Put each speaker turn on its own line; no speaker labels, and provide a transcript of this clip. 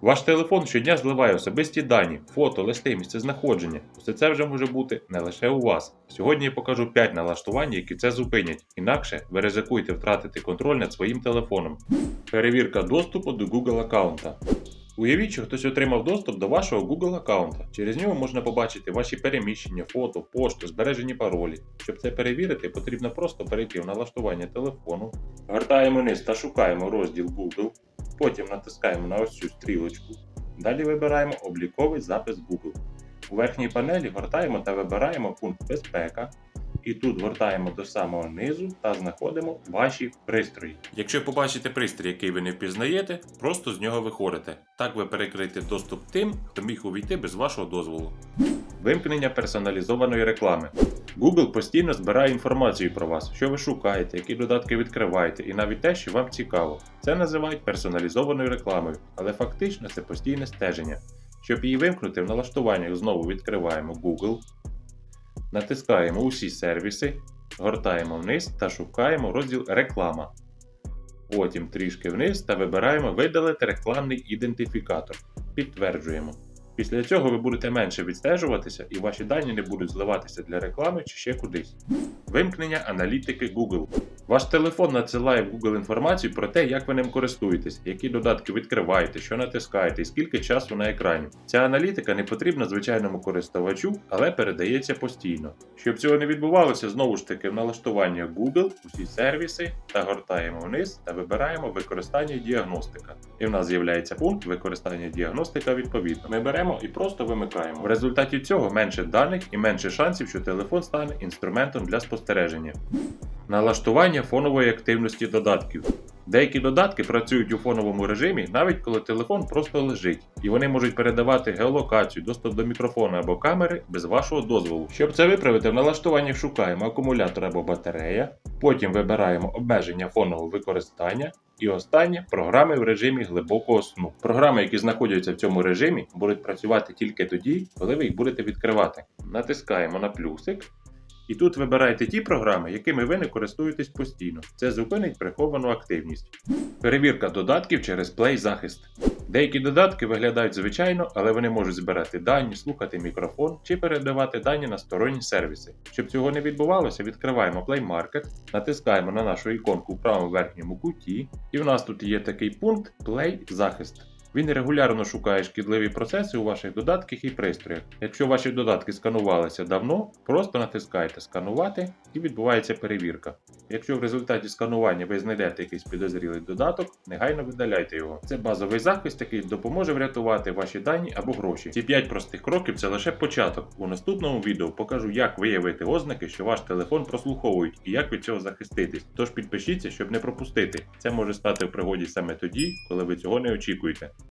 Ваш телефон щодня зливає особисті дані, фото, листи, місце знаходження. Усе це вже може бути не лише у вас. Сьогодні я покажу 5 налаштувань, які це зупинять. Інакше ви ризикуєте втратити контроль над своїм телефоном. Перевірка доступу до Google аккаунта. Уявіть, що хтось отримав доступ до вашого Google аккаунта. Через нього можна побачити ваші переміщення, фото, пошту, збережені паролі. Щоб це перевірити, потрібно просто перейти в налаштування телефону, гортаємо вниз та шукаємо розділ Google, потім натискаємо на ось цю стрілочку. Далі вибираємо обліковий запис Google. У верхній панелі гортаємо та вибираємо пункт Безпека. І тут гортаємо до самого низу та знаходимо ваші пристрої. Якщо побачите пристрій, який ви не впізнаєте, просто з нього виходите. Так ви перекриєте доступ тим, хто міг увійти без вашого дозволу. Вимкнення персоналізованої реклами. Google постійно збирає інформацію про вас, що ви шукаєте, які додатки відкриваєте, і навіть те, що вам цікаво. Це називають персоналізованою рекламою, але фактично це постійне стеження. Щоб її вимкнути, в налаштуваннях знову відкриваємо Google, натискаємо усі сервіси, гортаємо вниз та шукаємо розділ Реклама. Потім трішки вниз та вибираємо Видалити рекламний ідентифікатор. Підтверджуємо. Після цього ви будете менше відстежуватися і ваші дані не будуть зливатися для реклами чи ще кудись. Вимкнення аналітики Google. Ваш телефон надсилає в Google інформацію про те, як ви ним користуєтесь, які додатки відкриваєте, що натискаєте і скільки часу на екрані. Ця аналітика не потрібна звичайному користувачу, але передається постійно. Щоб цього не відбувалося, знову ж таки в налаштуваннях Google усі сервіси та гортаємо вниз та вибираємо використання діагностика. І в нас з'являється пункт використання діагностика відповідно. Ми беремо і просто вимикаємо. В результаті цього менше даних і менше шансів, що телефон стане інструментом для спостереження. Налаштування фонової активності додатків. Деякі додатки працюють у фоновому режимі, навіть коли телефон просто лежить, і вони можуть передавати геолокацію, доступ до мікрофону або камери без вашого дозволу. Щоб це виправити, в налаштуванні шукаємо акумулятор або батарея, потім вибираємо обмеження фонового використання. І останнє програми в режимі глибокого сну. Програми, які знаходяться в цьому режимі, будуть працювати тільки тоді, коли ви їх будете відкривати. Натискаємо на плюсик. І тут вибираєте ті програми, якими ви не користуєтесь постійно. Це зупинить приховану активність. Перевірка додатків через Play захист. Деякі додатки виглядають звичайно, але вони можуть збирати дані, слухати мікрофон чи передавати дані на сторонні сервіси. Щоб цього не відбувалося, відкриваємо Play Market, натискаємо на нашу іконку в правому верхньому куті, і в нас тут є такий пункт Play захист. Він регулярно шукає шкідливі процеси у ваших додатках і пристроях. Якщо ваші додатки сканувалися давно, просто натискайте сканувати і відбувається перевірка. Якщо в результаті сканування ви знайдете якийсь підозрілий додаток, негайно видаляйте його. Це базовий захист, який допоможе врятувати ваші дані або гроші. Ці 5 простих кроків це лише початок. У наступному відео покажу, як виявити ознаки, що ваш телефон прослуховують і як від цього захиститись. Тож підпишіться, щоб не пропустити. Це може стати в пригоді саме тоді, коли ви цього не очікуєте.